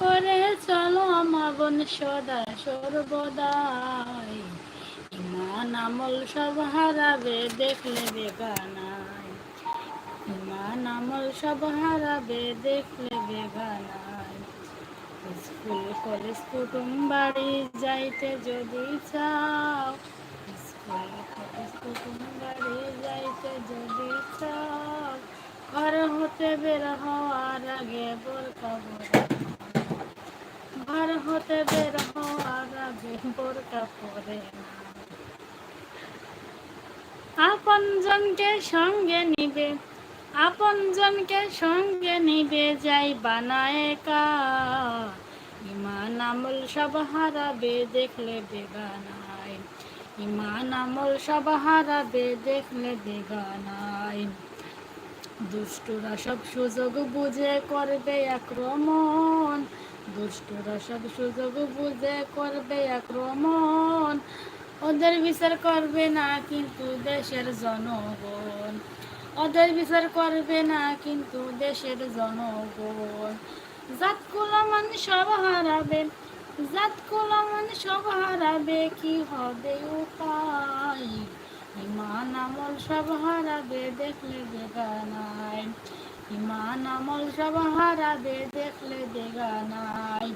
পরে চলো মাগন সদা সর্বদাই। ইমান, আমল সব হারাবে, দেখলে বেগানাই ইমান, আমল সব হারাবে, দেখলে বেগানাই স্কুল কলেজ কুটুম বাড়ি যাইতে যদি চাও, স্কুল কলেজ কুটুম বাড়ি যাইতে যদি চাও, ঘর হতে বের হওয়ার আগে বোরকা পরে হতে বের হওয়ার আগে বোরকা পরে আপনজনকে সঙ্গে নিবে, আপনজনকে সঙ্গে নিবে যাই বানায় ইমান আমল সব হারাবে দেখলে বেগানায়। ইমান আমল সব হারাবে দেখলে বেগানায়। দুষ্টুরা সব সুযোগ বুঝে করবে আক্রমণ দুষ্টুরা সব সুযোগ বুঝে ওদের বিচার করবে না কিন্তু দেশের জনগণ। ওদের বিচার করবে না কিন্তু দেশের জনগণ। জাত কুলামান সব হারাবে, জাত কুলামান সব হারাবে, কি হবে উপায়? ইমান আমল সব হারাবে, দেখলে বেগানায় ইমান আমল সব হারাবে দেখলে বেগানায়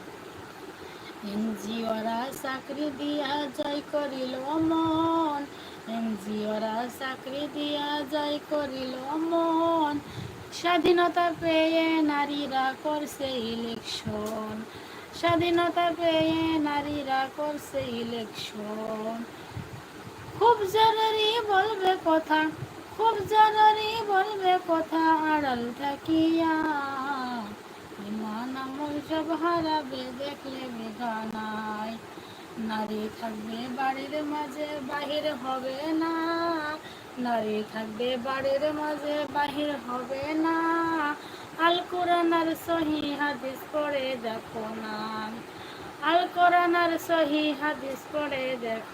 এনজিওরা চাকরি দিয়া জয় করিল মন, এনজিওরা চাকরি দিয়া জয় করিল মন। স্বাধীনতা পেয়ে নারীরা করছে ইলেকশন, স্বাধীনতা পেয়ে নারীরা করছে ইলেকশন। খুব জরুরি বলবে কথা খুব জরুরি বলবে কথা আড়াল থাকিয়া ইমান আমল সব হারাবে দেখলে বেগানায় নারী থাকবে বাড়ির মাঝে, বাহির হবে না। নারী থাকবে বাড়ির মাঝে, বাহির হবে না। আল কোরআন আর সহি হাদিস পড়ে দেখো না। আল কোরআন আর সহি হাদিস পড়ে দেখো